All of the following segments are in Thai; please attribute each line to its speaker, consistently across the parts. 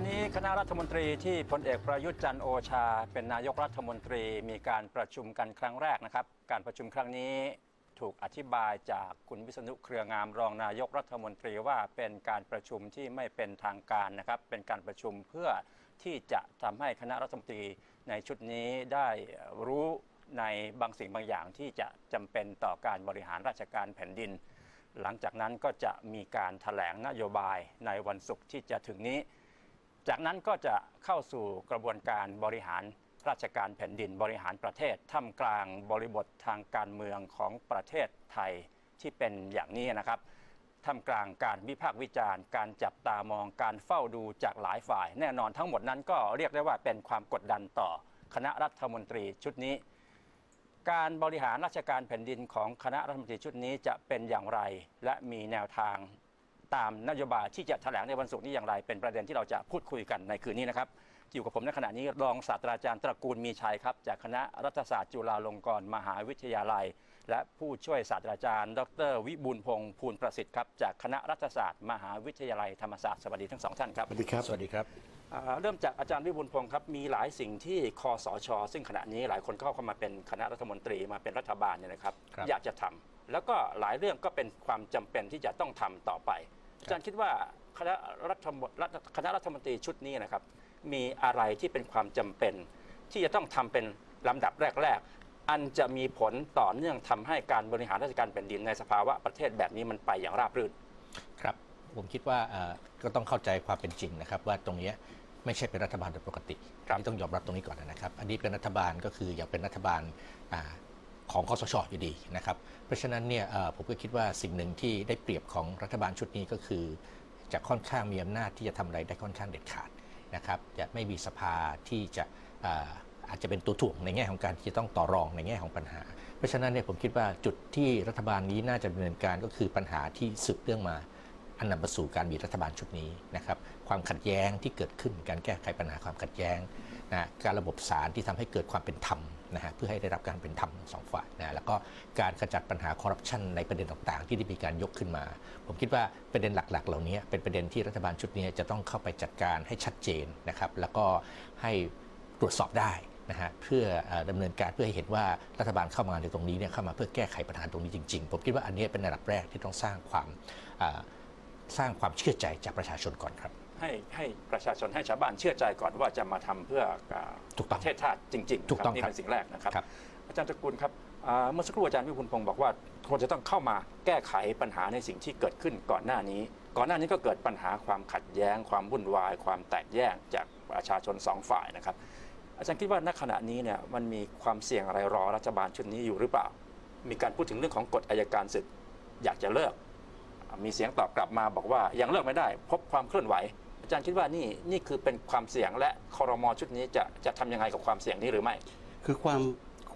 Speaker 1: วันนี้คณะรัฐมนตรีที่พลเอกประยุทธ์จันทร์โอชา เป็นนายกรัฐมนตรีมีการประชุมกันครั้งแรกนะครับ การประชุมครั้งนี้ถูกอธิบายจากคุณวิษณุเครืองามรองนายกรัฐมนตรีว่าเป็นการประชุมที่ไม่เป็นทางการนะครับ เป็นการประชุมเพื่อที่จะทำให้คณะรัฐมนตรีในชุดนี้ได้รู้ในบางสิ่งบางอย่างที่จะจำเป็นต่อการบริหารราชการแผ่นดิน หลังจากนั้นก็จะมีการถแถลงนโยบายในวันศุกร์ที่จะถึงนี้ จากนั้นก็จะเข้าสู่กระบวนการบริหารราชการแผ่นดินบริหารประเทศท่ามกลางบริบททางการเมืองของประเทศไทยที่เป็นอย่างนี้นะครับท่ามกลางการวิพากษ์วิจารณ์ การจับตามองการเฝ้าดูจากหลายฝ่าย แน่นอนทั้งหมดนั้นก็เรียกได้ว่าเป็นความกดดันต่อคณะรัฐมนตรีชุดนี้ การบริหารราชการแผ่นดินของคณะรัฐมนตรีชุดนี้จะเป็นอย่างไร และมีแนวทาง ตามนโยบายที่จะแถลงในวันศุกร์นี้อย่างไร เป็นประเด็นที่เราจะพูดคุยกันในคืนนี้นะครับอยู่กับผมในขณะนี้รองศาสตราจารย์ตระกูลมีชัยครับ จากคณะรัฐศาสตร์จุฬาลงกรณ์มหาวิทยาลัย และผู้ช่วยศาสตราจารย์ ดร วิบูลย์พงศ์ภูลประสิทธิ์ครับจากคณะรัฐศาสตร์มหาวิทยาลัยธรรมศาสตร์สวัสดีทั้งสองท่านครับ
Speaker 2: สวัสดีครับ
Speaker 3: สวัสดีครับ
Speaker 1: อ่าเริ่มจากอาจารย์วิบูลย์พงศ์ครับมีหลายสิ่งที่คอสช ซึ่งขณะนี้หลายคนเข้ามาเป็นคณะรัฐมนตรีมาเป็นรัฐบาลเนี่ยนะครับ
Speaker 3: ครับ
Speaker 1: อยากจะทำแล้วก็หลายเรื่องก็เป็นความจำเป็นที่จะต้องทำต่อไป อาจารย์คิดว่าคณะรัฐมรัฐคณะรัฐมนตรีชุดนี้นะครับ มีอะไรที่เป็นความจำเป็น ที่จะต้องทำเป็นลำดับแรก ๆ อันจะมีผลต่อเนื่องทำให้การบริหารราชการแผ่นดินในสภาวะประเทศแบบนี้มันไปอย่างราบรื่น
Speaker 3: ครับ ผมคิดว่าเอ่อก็ต้องเข้าใจความเป็นจริงนะครับ ว่าตรงเนี้ยไม่ใช่เป็นรัฐบาลโดยปกติ
Speaker 1: ครับ
Speaker 3: อันนี้ต้องยอมรับตรงนี้ก่อนนะครับ อันนี้เป็นรัฐบาลก็คืออยากเป็นรัฐบาลอา ของคอสชอยู่ดีนะครับ เพราะฉะนั้นเนี่ยผมก็คิดว่าสิ่งหนึ่งที่ได้เปรียบของรัฐบาลชุดนี้ก็คือ จะค่อนข้างมีอำนาจที่จะทำอะไรได้ค่อนข้างเด็ดขาดนะครับจะไม่มีสภาที่จะอาอาจจะเป็นตัวถ่วงในแง่ของการที่จะต้องต่อรองในแง่ของปัญหา เพราะฉะนั้นเนี่ยผมคิดว่าจุดที่รัฐบาลนี้น่าจะดำเนินการก็คือปัญหาที่สืบเรื่องมาอันนำไปสู่การมีรัฐบาลชุดนี้นะครับความขัดแย้งที่เกิดขึ้นการแก้ไขปัญหาความขัดแย้งนะการระบบศาลที่ทำให้เกิดความเป็นธรรม นะฮะเพื่อให้ได้รับการเป็นธรรมสองฝ่ายนะแล้วก็การขจัดปัญหาคอร์รัปชันในประเด็นต่างๆ ที่ได้มีการยกขึ้นมา ผมคิดว่าประเด็นหลัก ๆ เหล่านี้เป็นประเด็นที่รัฐบาลชุดนี้จะต้องเข้าไปจัดการให้ชัดเจนนะครับแล้วก็ให้ตรวจสอบได้นะฮะเพื่อเอ่อดำเนินการเพื่อให้เห็นว่ารัฐบาลเข้ามาในตรงนี้เนี่ยเข้ามาเพื่อแก้ไขปัญหาตรงนี้จริงๆ ผมคิดว่าอันนี้เป็นระดับแรกที่ต้องสร้างความสร้างความเชื่อใจจากประชาชนก่อนครับ
Speaker 1: ให้ให้ประชาชนให้ชาวบ้านเชื่อใจก่อนว่าจะมาทำเพื่ออ่า
Speaker 3: ถูก
Speaker 1: ป
Speaker 3: ต้อง
Speaker 1: ระเทศชาติจริงๆ
Speaker 3: ถูกต้อง
Speaker 1: นี่
Speaker 3: ครับ
Speaker 1: เป็นสิ่งแรกนะครับ
Speaker 3: ครับ
Speaker 1: อาจารย์ตระกูลครับอ่าเมื่อสักครู่อาจารย์วิพุลพงศ์บอกว่าควรจะต้องเข้ามาแก้ไขปัญหาในสิ่งที่เกิดขึ้นก่อนหน้านี้ ก่อนหน้านี้ก็เกิดปัญหาความขัดแย้ง ความวุ่นวาย ความแตกแยกจากประชาชนสองฝ่ายนะครับ อาจารย์คิดว่าณขณะนี้เนี่ยมันมีความเสี่ยงอะไรรอรัฐบาลชุดนี้อยู่หรือเปล่า มีการพูดถึงเรื่องของกฎอายการศึกอยากจะเลิก มีเสียงตอบกลับมาบอกว่ายังเลิกไม่ได้ พบความเคลื่อนไหว อาจารย์คิดว่านี่นี่คือเป็นความเสี่ยงและคอรมอชุดนี้จะจะทำยังไงกับความเสี่ยงนี้หรือไม่
Speaker 2: คือความ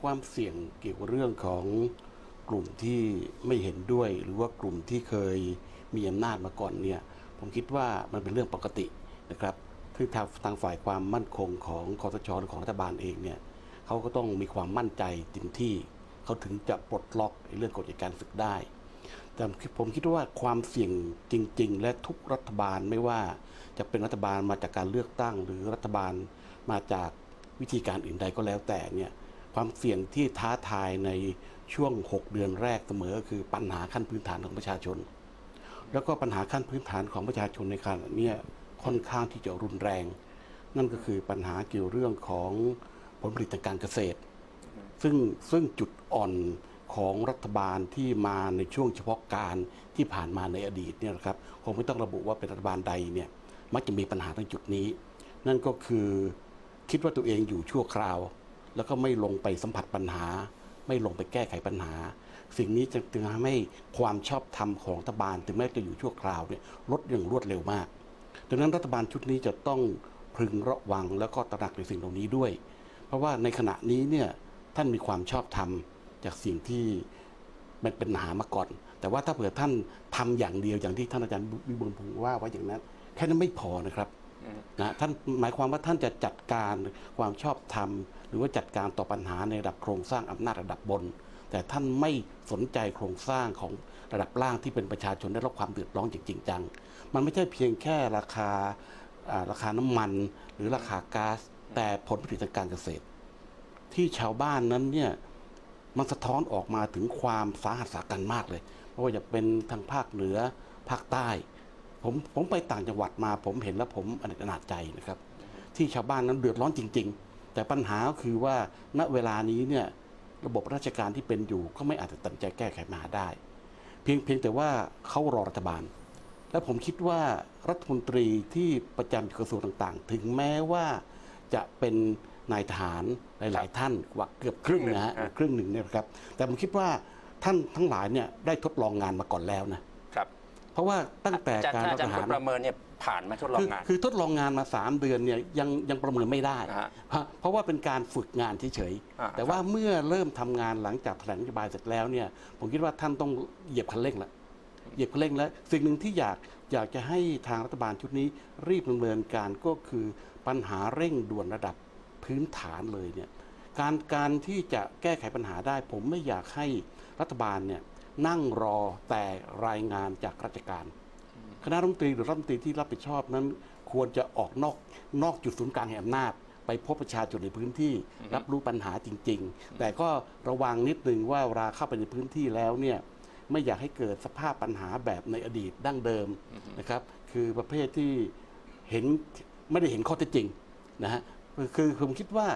Speaker 2: ความเสี่ยงเกี่ยวกับเรื่องของกลุ่มที่ไม่เห็นด้วย หรือว่ากลุ่มที่เคยมีอำนาจมาก่อนเนี่ยผมคิดว่ามันเป็นเรื่องปกตินะครับคือทางทางฝ่ายความมั่นคงของคอสชหรือของรัฐบาลเองเนี่ยเขาก็ต้องมีความมั่นใจเต็มที่เขาถึงจะปลดล็อกเรื่องกฎการศึกได้ แต่ผมคิดว่าความเสี่ยงจริง ๆ และทุกรัฐบาลไม่ว่าจะเป็นรัฐบาลมาจากการเลือกตั้ง หรือรัฐบาลมาจากวิธีการอื่นใดก็แล้วแต่เนี่ยความเสี่ยงที่ท้าทายในช่วง 6 เดือนแรกเสมอ คือปัญหาขั้นพื้นฐานของประชาชน แล้วก็ปัญหาขั้นพื้นฐานของประชาชนในขณะนี้ค่อนข้างที่จะรุนแรง นั่นก็คือปัญหาเกี่ยวเรื่องของผลผลิตทางการเกษตร ซึ่งซึ่งจุดอ่อน ของรัฐบาลที่มาในช่วงเฉพาะการที่ผ่านมาในอดีตเนี่ยนะครับคงไม่ต้องระบุว่าเป็นรัฐบาลใดเนี่ยมักจะมีปัญหาตรงจุดนี้ นั่นก็คือคิดว่าตัวเองอยู่ชั่วคราว แล้วก็ไม่ลงไปสัมผัสปัญหา ไม่ลงไปแก้ไขปัญหา สิ่งนี้จะจึงทำให้ความชอบธรรมของรัฐบาลถึงแม้จะอยู่ชั่วคราวเนี่ยลดอย่างรวดเร็วมาก ดังนั้นรัฐบาลชุดนี้จะต้องพึงระวังแล้วก็ตระหนักในสิ่งเหล่านี้ด้วย เพราะว่าในขณะนี้เนี่ยท่านมีความชอบธรรม จากสิ่งที่มันเป็นปัญหามาก่อน แต่ว่าถ้าเผื่อท่านทำอย่างเดียวอย่างที่ท่านอาจารย์วิบูลพงศ์ว่าไว้อย่างนั้น แค่นั้นไม่พอนะครับนะท่านหมายความว่าท่านจะจัดการความชอบธรรม หรือว่าจัดการต่อปัญหาในระดับโครงสร้างอำนาจระดับบน แต่ท่านไม่สนใจโครงสร้างของระดับล่างที่เป็นประชาชนได้รับความเดือดร้อนจริงจัง มันไม่ใช่เพียงแค่ราคาอ่าราคาน้ำมัน หรือราคาก๊าซแต่ผลผลิตทางการเกษตร ที่ชาวบ้านนั้นเนี่ย มันสะท้อนออกมาถึงความสาหัสสากันมากเลยไม่ว่าจะเป็นทางภาคเหนือภาคใต้ ผมผมไปต่างจังหวัดมา ผมเห็นแล้วผมอเนจอนาจใจนะครับ ที่ชาวบ้านนั้นเดือดร้อนจริง ๆ แต่ปัญหาก็คือว่าณเวลานี้เนี่ยระบบราชการที่เป็นอยู่ก็ไม่อาจจะตัดใจแก้ไขปัญหาได้ เพียงเพียงแต่ว่าเขารอรัฐบาล และผมคิดว่ารัฐมนตรีที่ประจำกระทรวงต่างๆ ถึงแม้ว่าจะเป็น นายทหารหลาย ๆ ท่านกว่าเกือบครึ่งนะฮะ
Speaker 1: อ่า
Speaker 2: ครึ่งหนึ่งเนี่ยนะครับ แต่ผมคิดว่าท่านทั้งหลายเนี่ยได้ทดลองงานมาก่อนแล้วนะครับ เพราะว่าตั้งแต่
Speaker 1: อาจารย์
Speaker 2: การ
Speaker 1: ถ้า
Speaker 2: รั
Speaker 1: อาจาร
Speaker 2: ฐ
Speaker 1: ย์
Speaker 2: ประหาร
Speaker 1: ประเมินเนี่ยผ่านไหมทดลอ
Speaker 2: คื
Speaker 1: งงาน
Speaker 2: คือทดลองงานมา 3 เดือนเนี่ยยังยังประเมินไม่ได้
Speaker 1: อ่าฮะ
Speaker 2: เพราะเพราะว่าเป็นการฝึกงานเฉย
Speaker 1: อ่า
Speaker 2: ๆแต่ว่าเมื่อเริ่มทำงานหลังจากแถลงนโยบายเสร็จแล้วเนี่ยผมคิดว่าท่านต้องเหยียบคันเร่งแล้วเหยียบคันเร่งแล้วสิ่งหนึ่งที่อยากอยากจะให้ทางรัฐบาลชุดนี้รีบดำเนินการก็คือปัญหาเร่งด่วนระดับ พื้นฐานเลยเนี่ยการการที่จะแก้ไขปัญหาได้ ผมไม่อยากให้รัฐบาลเนี่ยนั่งรอแต่รายงานจากราชการ คณะรัฐมนตรีหรือรัฐมนตรีที่รับผิดชอบนั้น ควรจะออกนอกนอกจุดศูนย์กลางแห่งอำนาจ ไปพบประชาชนในพื้นที่รับรู้ปัญหาจริง ๆ แต่ก็ระวังนิดนึงว่าเวลาเข้าไปในพื้นที่แล้วเนี่ยไม่อยากให้เกิดสภาพปัญหาแบบในอดีตดั้งเดิมนะครับ คือประเภทที่เห็นไม่ได้เห็นข้อเท็จจริงนะฮะ คือคือผมคิดว่า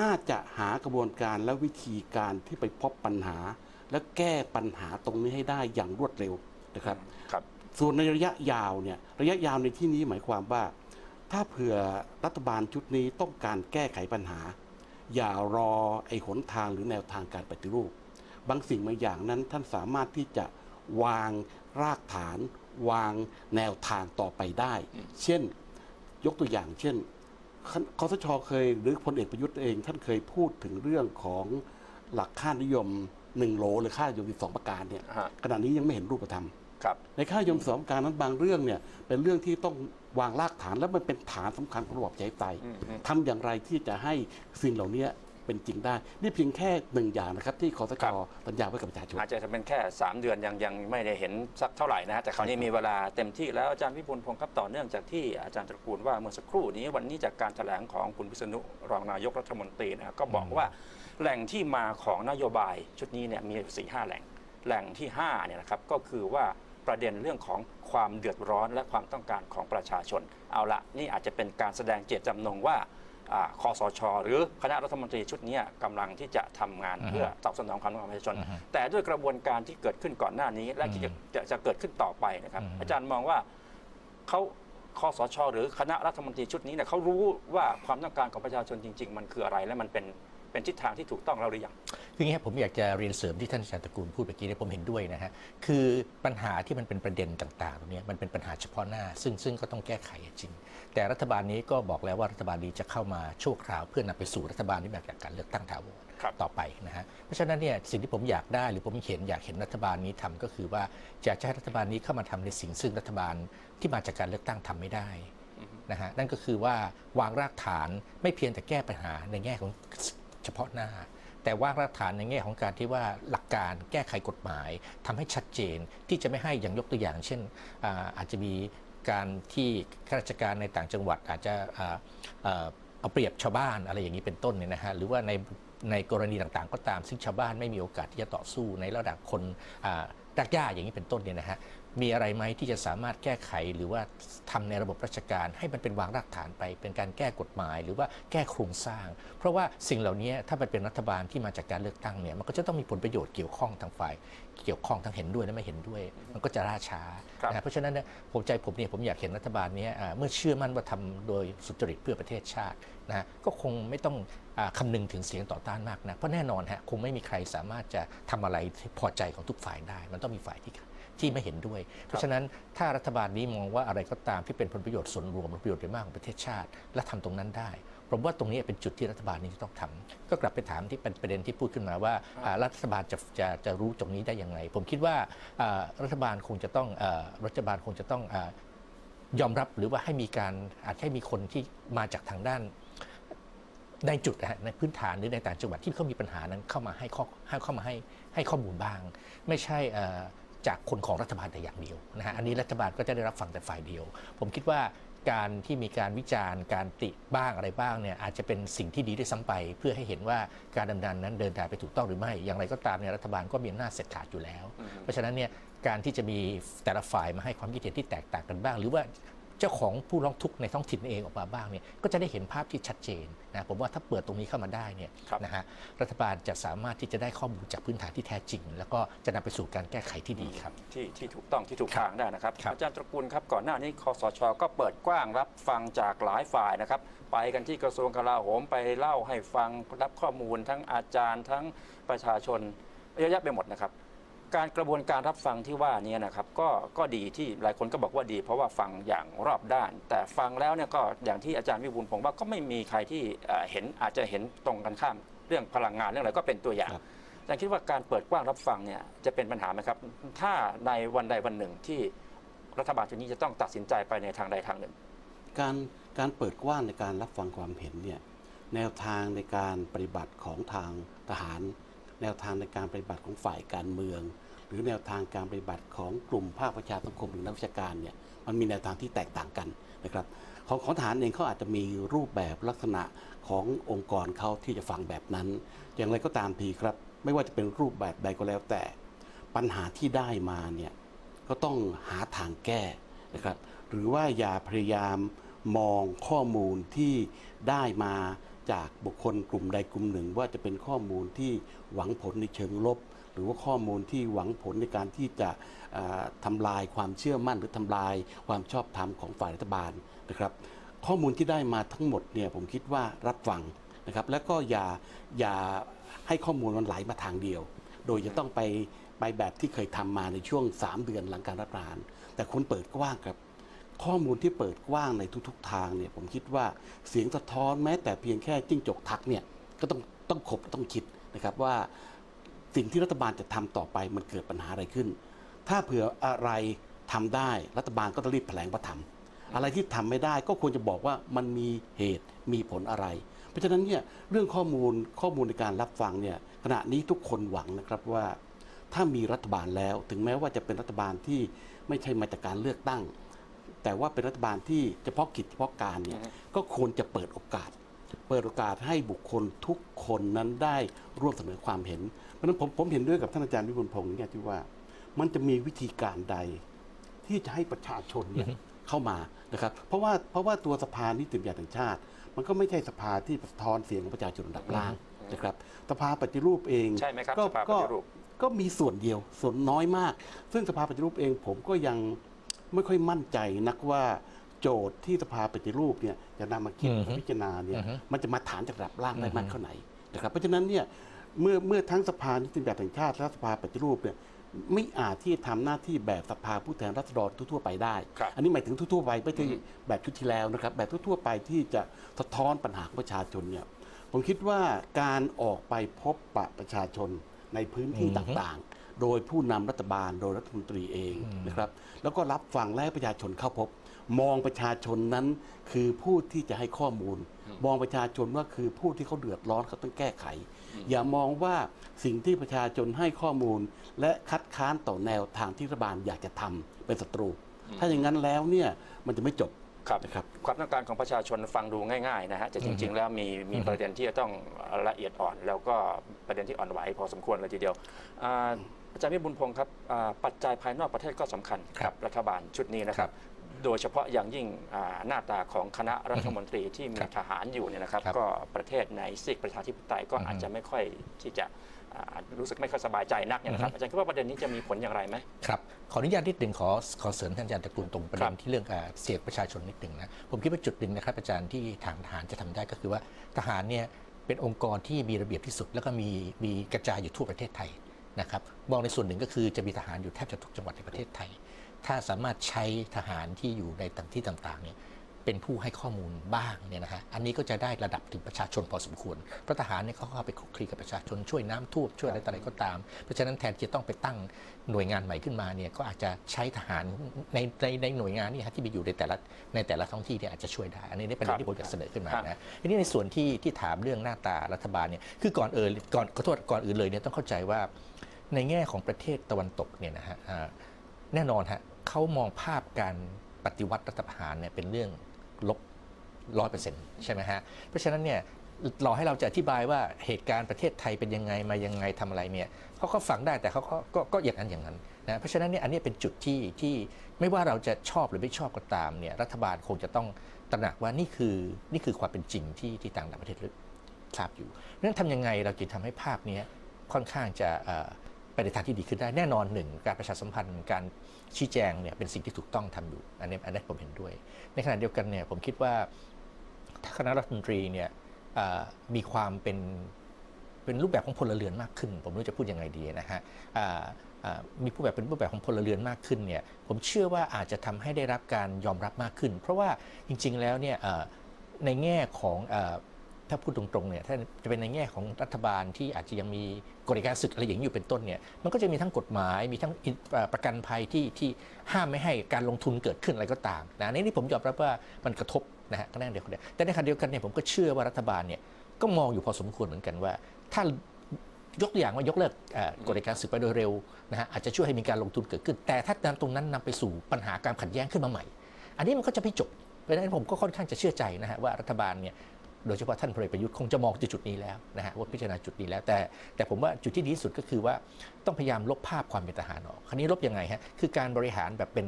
Speaker 2: น่าจะหากระบวนการและวิธีการที่ไปพบปัญหา และแก้ปัญหาตรงนี้ให้ได้อย่างรวดเร็วนะครับ
Speaker 1: ครับ
Speaker 2: ส่วนในระยะยาวเนี่ยระยะยาวในที่นี้หมายความว่า ถ้าเผื่อรัฐบาลชุดนี้ต้องการแก้ไขปัญหา อย่ารอไอ้หนทางหรือแนวทางการปฏิรูป บางสิ่งบางอย่างนั้นท่านสามารถที่จะวางรากฐาน วางแนวทางต่อไปได้ เช่น ยกตัวอย่างเช่น คคอสชเคยหรือพลเอกประยุทธ์เอง ท่านเคยพูดถึงเรื่องของหลักค่านิยมหนึ่งโหลหรือค่านิยมสองประการเนี่ย
Speaker 1: ฮะ
Speaker 2: ขณะนี้ยังไม่เห็นรูปธรรม
Speaker 1: ครับ
Speaker 2: ในค่านิยมสองประการนั้นบางเรื่องเนี่ยเป็นเรื่องที่ต้องวางรากฐานและมันเป็นฐานสำคัญของระบอบประชาธิปไตย
Speaker 1: อืมอืม
Speaker 2: ทำอย่างไรที่จะให้สิ่งเหล่านี้ เป็นจริงได้ นี่เพียงแค่หนึ่งอย่างนะครับที่คอส
Speaker 1: ครั
Speaker 2: ช
Speaker 1: บ
Speaker 2: สัญญาไว้กับประชาชน
Speaker 1: อาจจะเป็นแค่ 3 เดือนยังยังไม่ได้เห็นสักเท่าไหร่นะฮะแต่คราวนี้มีเวลาเต็มที่แล้วอาจารย์วิบุลพงศ์ครับต่อเนื่องจากที่อาจารย์ตระกูลว่าเมื่อสักครู่นี้วันนี้จากการแถลงของคุณพิษณุรองนายกรัฐมนตรีนะก็บอกว่าแหล่งที่มาของนโยบายชุดนี้เนี่ยมี4ีห้าแหล่งแหล่งที่5เนี่ยนะครับก็คือว่าประเด็นเรื่องของความเดือดร้อนและความต้องการของประชาชน เอาละนี่อาจจะเป็นการแสดงเจตจำนงว่าอ่า คอสช หรือคณะรัฐมนตรีชุดนี้กำลังที่จะทำงาน
Speaker 3: อือฮึ
Speaker 1: เพื่อตอบสนองความต้องการของประชาชน
Speaker 3: อือฮึ
Speaker 1: แต่ด้วยกระบวนการที่เกิดขึ้นก่อนหน้านี้ และที่จะจะจะเกิดขึ้นต่อไปนะครับ
Speaker 3: อือฮึ
Speaker 1: อาจารย์มองว่าเขาคอสช หรือคณะรัฐมนตรีชุดนี้เนี่ยเขารู้ว่าความต้องการของประชาชนจริง ๆ มันคืออะไรและมันเป็น เป็นทิศทางที่ถูกต้องแล้วหรือยัง
Speaker 3: คืออย่างนี้ครับผมอยากจะเรียนเสริมที่ท่านอาจารย์ตระกูลพูดเมื่อกี้เนี่ยผมเห็นด้วยนะฮะคือปัญหาที่มันเป็นประเด็นต่างๆตรงเนี้ยมันเป็นปัญหาเฉพาะหน้า ซึ่งซึ่งก็ต้องแก้ไขจริง แต่รัฐบาลนี้ก็บอกแล้วว่ารัฐบาลนี้จะเข้ามาชั่วคราวเพื่อนำไปสู่รัฐบาลที่มาจากการเลือกตั้งถาวร
Speaker 1: ครับ
Speaker 3: ต่อไปนะฮะเพราะฉะนั้นเนี่ยสิ่งที่ผมอยากได้หรือผมเห็นอยากเห็นรัฐบาลนี้ทำก็คือว่าอยากจะให้รัฐบาลนี้เข้ามาทำในสิ่งซึ่งรัฐบาลที่มาจากการเลือกตั้งทำไม่ได้นะฮะนั่นก็คือว่าวางรากฐานไม่เพียงแต่แก้ปัญหาในแง่ของ เฉพาะหน้า แต่ว่ารากฐานในแง่ของการที่ว่าหลักการแก้ไขกฎหมายทำให้ชัดเจนที่จะไม่ให้อย่างยกตัวอย่าง เช่นอาอาจจะมีการที่ข้าราชการในต่างจังหวัดอาจจะเอาเปรียบชาวบ้านอะไรอย่างนี้เป็นต้นเนี่ยนะฮะหรือว่าใน ในกรณีต่างๆ ก็ตามซึ่งชาวบ้านไม่มีโอกาสที่จะต่อสู้ในระดับคนอ่ารากหญ้าอย่างนี้เป็นต้นเนี่ยนะฮะมีอะไรไหมที่จะสามารถแก้ไขหรือว่าทำในระบบราชการ ให้มันเป็นวางรากฐานไป เป็นการแก้กฎหมาย หรือว่าแก้โครงสร้าง เพราะว่าสิ่งเหล่านี้ถ้ามันเป็นรัฐบาลที่มาจากการเลือกตั้งเนี่ยมันก็จะต้องมีผลประโยชน์เกี่ยวข้องทางฝ่าย เกี่ยวข้องทั้งเห็นด้วยและไม่เห็นด้วย มันก็จะล่าช้า
Speaker 1: ครับ
Speaker 3: นะเพราะฉะนั้นเนี่ยผมใจผมเนี่ยผมอยากเห็นรัฐบาลเนี้อ่าเมื่อเชื่อมั่นว่าทำโดยสุจริตเพื่อประเทศชาติ นะก็คงไม่ต้องอคำนึงถึงเสียงต่อต้านมากนะเพราะแน่นอนฮะคงไม่มีใครสามารถจะทำอะไรพอใจของทุกฝ่ายได้ มันต้องมีฝ่ายที่ที่ไม่เห็นด้วย เพราะฉะนั้นถ้ารัฐบาลนี้มองว่าอะไรก็ตามที่เป็นผลประโยชน์ส่วนรวมผลประโยชน์โดยมากของประเทศชาติ และทำตรงนั้นได้ผมว่าตรงนี้เป็นจุดที่รัฐบาลนี้ต้องทำก็กลับไปถามที่เป็นประเด็นที่พูดขึ้นมาว่ารัฐบาลจะจะจะรู้ตรงนี้ได้อยังไงผมคิดว่ารัฐบาลคงจะต้องรัฐบาลคงจะต้องยอมรับหรือว่าให้มีการอาจให้มีคนที่มาจากทางด้าน ในจุดนะในพื้นฐานหรือในต่างจังหวัดที่เขามีปัญหานั้นเข้ามาให้ข้อให้เข้ามาให้ให้ข้อมูลบ้าง ไม่ใช่จากคนของรัฐบาลแต่อย่างเดียวนะฮะอันนี้รัฐบาลก็จะได้รับฟังแต่ฝ่ายเดียว ผมคิดว่าการที่มีการวิจารณ์การติบ้างอะไรบ้างเนี่ยอาจจะเป็นสิ่งที่ดีได้วยซ้ำไป เพื่อให้เห็นว่าการดำเนินนั้นเดินทางไปถูกต้องหรือไม่ อย่างไรก็ตามเนี่ยรัฐบาลก็มีอำนาจเสร็จขาดอยู่แล้ว เพราะฉะนั้นเนี่ยการที่จะมีแต่ละฝ่ายมาให้ความคิดเห็นที่แตกต่างกันบ้าง หรือว่า เจ้าของผู้ร้องทุกข์ในท้องถิ่นเองออกมาบ้างเนี่ยก็จะได้เห็นภาพที่ชัดเจนนะผมว่าถ้าเปิดตรงนี้เข้ามาได้เนี่ย
Speaker 1: ครับ
Speaker 3: นะฮะรัฐบาลจะสามารถที่จะได้ข้อมูลจากพื้นฐานที่แท้จริง แล้วก็จะนำไปสู่การแก้ไขที่ดีครับ
Speaker 1: ที่ที่ถูกต้องที่ถูกทางได้นะครับ
Speaker 3: ครับ
Speaker 1: อาจารย์ตระกูลครับก่อนหน้านี้คอสช ก็เปิดกว้างรับฟังจากหลายฝ่ายนะครับไปกันที่กระทรวงกลาโหมไปเล่าให้ฟังรับข้อมูลทั้งอาจารย์ทั้งประชาชนเยอะแยะไปหมดนะครับ การกระบวนการรับฟังที่ว่านี้นะครับก็ก็ดีที่หลายคนก็บอกว่าดี เพราะว่าฟังอย่างรอบด้าน แต่ฟังแล้วเนี่ยก็อย่างที่อาจารย์วิบูลย์ผมว่าก็ไม่มีใครที่เอ่อเห็นอาจจะเห็นตรงกันข้ามเรื่องพลังงานเรื่องอะไรก็เป็นตัวอย่าง
Speaker 2: ครับ
Speaker 1: อาจารย์คิดว่าการเปิดกว้างรับฟังเนี่ยจะเป็นปัญหาไหมครับ ถ้าในวันใดวันหนึ่งที่รัฐบาลชุดนี้จะต้องตัดสินใจไปในทางใดทางหนึ่ง
Speaker 2: การการเปิดกว้างในการรับฟังความเห็นเนี่ยแนวทางในการปฏิบัติของทางทหาร แนวทางในการปฏิบัติของฝ่ายการเมืองห รือแนวทางการปฏิบัติของกลุ่มภาคประชาสังคมหรือนักวิชาการเนี่ยมันมีแนวทางที่แตกต่างกันนะครับของของทหารเองเขาอาจจะมีรูปแบบลักษณะขององค์กรเขาที่จะฟังแบบนั้น อย่างไรก็ตามทีครับ ไม่ว่าจะเป็นรูปแบบใดก็แล้วแต่ ปัญหาที่ได้มาเนี่ยก็ต้องหาทางแก้นะครับหรือว่าอย่าพยายามมองข้อมูลที่ได้มา จากบุคคลกลุ่มใดกลุ่มหนึ่ง ว่าจะเป็นข้อมูลที่หวังผลในเชิงลบ หรือว่าข้อมูลที่หวังผลในการที่จะเอ่อทำลายความเชื่อมั่นหรือทำลายความชอบธรรมของฝ่ายรัฐบาลนะครับ ข้อมูลที่ได้มาทั้งหมดเนี่ยผมคิดว่ารับฟังนะครับ แล้วก็อย่าอย่าให้ข้อมูลมันไหลมาทางเดียว โดยจะต้องไปไปแบบที่เคยทำมาในช่วง 3 เดือนหลังการรัฐประหารแต่คุณเปิดกว้างครับ ข้อมูลที่เปิดกว้างในทุกๆ ทางเนี่ยผมคิดว่าเสียงสะท้อนแม้แต่เพียงแค่จิ้งจกทักเนี่ยก็ต้องต้องคบต้องคิดนะครับว่าสิ่งที่รัฐบาลจะทำต่อไปมันเกิดปัญหาอะไรขึ้น ถ้าเผื่ออะไรทำได้รัฐบาลก็ต้องรีบแถลงว่าทำอะไรที่ทำไม่ได้ก็ควรจะบอกว่ามันมีเหตุมีผลอะไร เพราะฉะนั้นเนี่ยเรื่องข้อมูลข้อมูลในการรับฟังเนี่ยขณะนี้ทุกคนหวังนะครับว่าถ้ามีรัฐบาลแล้ว ถึงแม้ว่าจะเป็นรัฐบาลที่ไม่ใช่มาจากการเลือกตั้ง แต่ว่าเป็นรัฐบาลที่เฉพาะกิจเฉพาะการเนี่ย
Speaker 1: อือฮึ
Speaker 2: ก็ควรจะเปิดโอกาส เปิดโอกาสให้บุคคลทุกคนนั้นได้ร่วมเสนอความเห็นเพราะฉะนั้นผมผมเห็นด้วยกับท่านอาจารย์วิบุลพงศ์เนี่ยที่ว่ามันจะมีวิธีการใด ที่จะให้ประชาชนเนี่ยเข้ามานะครับ เพราะว่าเพราะว่าตัวสภานิติบัญญัติแห่งชาติ มันก็ไม่ใช่สภาที่สะท้อนเสียงของประชาชนระดับล่างนะครับสภาปฏิรูปเอง
Speaker 1: ใช่ไหมครับ
Speaker 2: ก็
Speaker 1: สภาป
Speaker 2: ก็
Speaker 1: ฏิรูป
Speaker 2: ก็มีส่วนเดียวส่วนน้อยมาก ซึ่งสภาปฏิรูปเองผมก็ยัง ไม่ค่อยมั่นใจนักว่าโจทย์ที่สภาปฏิรูปเนี่ยจะนำมาคิด
Speaker 3: อือฮึ
Speaker 2: พิจารณาเนี่ย
Speaker 3: อือฮึ
Speaker 2: มันจะมาฐานจากระดับล่างได้
Speaker 3: อือฮึ
Speaker 2: มากเท่าไหนนะครับเพราะฉะนั้นเนี่ยเมื่อเมื่อทั้งสภานิติบัญญัติแห่งชาติและสภาปฏิรูปเนี่ยไม่อาจที่จะทำหน้าที่แบบสภาผู้แทนราษฎรทั่วๆไปได้
Speaker 1: ครับ
Speaker 2: อันนี้หมายถึงทั่วๆไปไม่ใช่แบบชุดที่แล้วนะครับ แบบทั่วๆไปที่จะสะท้อนปัญหาของประชาชนเนี่ยผมคิดว่าการออกไปพบปะประชาชนในพื้นที่
Speaker 3: อือฮึ
Speaker 2: ต่างๆ โดยผู้นำรัฐบาลโดยรัฐมนตรีเอง
Speaker 3: อืม
Speaker 2: นะครับ แล้วก็รับฟังและให้ประชาชนเข้าพบ มองประชาชนนั้นคือผู้ที่จะให้ข้อมูล มองประชาชนว่าคือผู้ที่เขาเดือดร้อนเขาต้องแก้ไข อย่ามองว่าสิ่งที่ประชาชนให้ข้อมูล และคัดค้านต่อแนวทางที่รัฐบาลอยากจะทำเป็นศัตรู ถ้าอย่างนั้นแล้วเนี่ยมันจะไม่จบ
Speaker 1: ครับ
Speaker 2: นะครับ
Speaker 1: ความต้องการของประชาชนฟังดูง่ายๆนะฮะแต่จริง ๆ แล้วมีมีประเด็นที่จะต้องละเอียดอ่อน แล้วก็ประเด็นที่อ่อนไหวพอสมควรเลยทีเดียว อ่าอาจารย์วิบุญพงศ์ครับอ่าปัจจัยภายนอกประเทศก็สำคัญ
Speaker 3: ครับ
Speaker 1: รัฐบาลชุดนี้นะค
Speaker 3: ครั
Speaker 1: รับ
Speaker 3: บ
Speaker 1: โดยเฉพาะอย่างยิ่งอ่าหน้าตาของคณะรัฐมนตรีที่มี
Speaker 3: ครับ
Speaker 1: ทหารอยู่เนี่ยนะครับ
Speaker 3: ครับ
Speaker 1: ก็ประเทศในซีกประชาธิปไตยก็
Speaker 3: อือฮึ
Speaker 1: อาจจะไม่ค่อยที่จะอ่ารู้สึกไม่ค่อยสบายใจนักเนี่ยนะครับ
Speaker 3: อือฮึ
Speaker 1: อาจารย์คิดว่าประเด็นนี้จะมีผลอย่างไรไหม
Speaker 3: ครับขออนุญาตนิดหนึ่งขอขอเสริมท่านอาจารย์ตระกูลตรงประเด็
Speaker 1: ครั
Speaker 3: น
Speaker 1: บ
Speaker 3: ที่เรื่องอ่าเสียงประชาชนนิดหนึ่งนะผมคิดว่าจุดหนึ่งนะครับอาจารย์ที่ทางทหารจะทำได้ก็คือว่าทหารเนี่ยเป็นองค์กรที่มีระเบียบที่สุด แล้วก็มีมีกระจายอยู่ทั่วประเทศไทย นะครับมองในส่วนหนึ่งก็คือจะมีทหารอยู่แทบจะทุกจังหวัดในประเทศไทย ถ้าสามารถใช้ทหารที่อยู่ในต่างที่ต่างๆเนี่ยเป็นผู้ให้ข้อมูลบ้างเนี่ยนะฮะ อันนี้ก็จะได้ระดับถึงประชาชนพอสมควร เพราะทหารเนี่ยเขาเข้าไปคลุกคลีกับประชาชนช่วยน้ำท่วมช่วยอะไรต่ออะไรก็ตาม เพราะฉะนั้นแทนที่จะต้องไปตั้งหน่วยงานใหม่ขึ้นมาเนี่ยก็อาจจะใช้ทหารในในในหน่วยงานนี่ฮะที่มีอยู่ในแต่ละในแต่ละท้องที่เนี่ยอาจจะช่วยได้ อันนี้เป็นประเด็นที่ผมอยากเสนอขึ้นมา
Speaker 1: ครับ
Speaker 3: นะทีนี้ในส่วนที่ที่ถามเรื่องหน้าตารัฐบาลเนี่ย คือก่อนเอ่ยก่อนขอโทษก่อนอื่นเลยเนี่ยต้องเข้าใจว่า ในแง่ของประเทศตะวันตกเนี่ยนะฮะแน่นอนฮะเขามองภาพการปฏิวัติรัฐประหารเนี่ยเป็นเรื่องลบร้อยเปอร์เซ็นต์ใช่ไหมฮะเพราะฉะนั้นเนี่ยรอให้เราจะอธิบายว่าเหตุการณ์ประเทศไทยเป็นยังไงมายังไงทำอะไรเนี่ยเขาก็ฟังได้แต่เขาก็กก็อย่างนั้นอย่างนั้นนะเพราะฉะนั้นเนี่ยอันนี้เป็นจุดที่ที่ไม่ว่าเราจะชอบหรือไม่ชอบก็ตามเนี่ยรัฐบาลคงจะต้องตระหนักว่านี่คือนี่คือความเป็นจริงที่ที่ต่างประเทศทราบอยู่เพราะฉะนั้นทำยังไงเราจึงทำให้ภาพเนี้ยค่อนข้างจะ ไปในทางที่ดีขึ้นได้แน่นอนหนึ่งการประชาสัมพันธ์การชี้แจงเนี่ยเป็นสิ่งที่ถูกต้องทำอยู่อันนี้อันนี้ผมเห็นด้วย ในขณะเดียวกันเนี่ยผมคิดว่าถ้าคณะรัฐมนตรีเนี่ยมีความเป็นเป็นรูปแบบของพลเรือนมากขึ้น ผมไม่รู้จะพูดยังไงดีนะฮะมีผู้แบบเป็นรูปแบบของพลเรือนมากขึ้นเนี่ยผมเชื่อว่าอาจจะทำให้ได้รับการยอมรับมากขึ้น เพราะว่าจริงๆแล้วเนี่ยในแง่ของ ถ้าพูดตรงๆเนี่ยถ้าจะเป็นในแง่ของรัฐบาลที่อาจจะยังมีกฎการศึกอะไรอย่างนี้อยู่เป็นต้นเนี่ยมันก็จะมีทั้งกฎหมายมีทั้งประกันภัยที่ที่ห้ามไม่ให้การลงทุนเกิดขึ้นอะไรก็ตามนะในนี้ผมยอมรับว่ามันกระทบนะฮะก็นั่นเดียวกันแต่ในขณะเดียวกันเนี่ยผมก็เชื่อว่ารัฐบาลเนี่ยก็มองอยู่พอสมควรเหมือนกันว่า ถ้ายกตัวอย่างว่ายกเลิกกฎการศึกไปโดยเร็วนะฮะอาจจะช่วยให้มีการลงทุนเกิดขึ้น แต่ถ้านำตรงนั้นนำไปสู่ปัญหาการขัดแย้งขึ้นมาใหม่ อันนี้มันก็จะไม่จบเพราะฉะนั้นผมก็ค่อนข้างจะเชื่อใจนะฮะว่ารัฐบาลเนี่ย โดยเฉพาะท่านพลเอกประยุทธ์คงจะมองจุดนี้แล้วนะฮะว่าพิจารณาจุดนี้แล้ว แต่แต่ผมว่าจุดที่ดีที่สุดก็คือว่าต้องพยายามลบภาพความเป็นทหารออกคราวนี้ลบยังไงฮะคือการบริหารแบบเป็น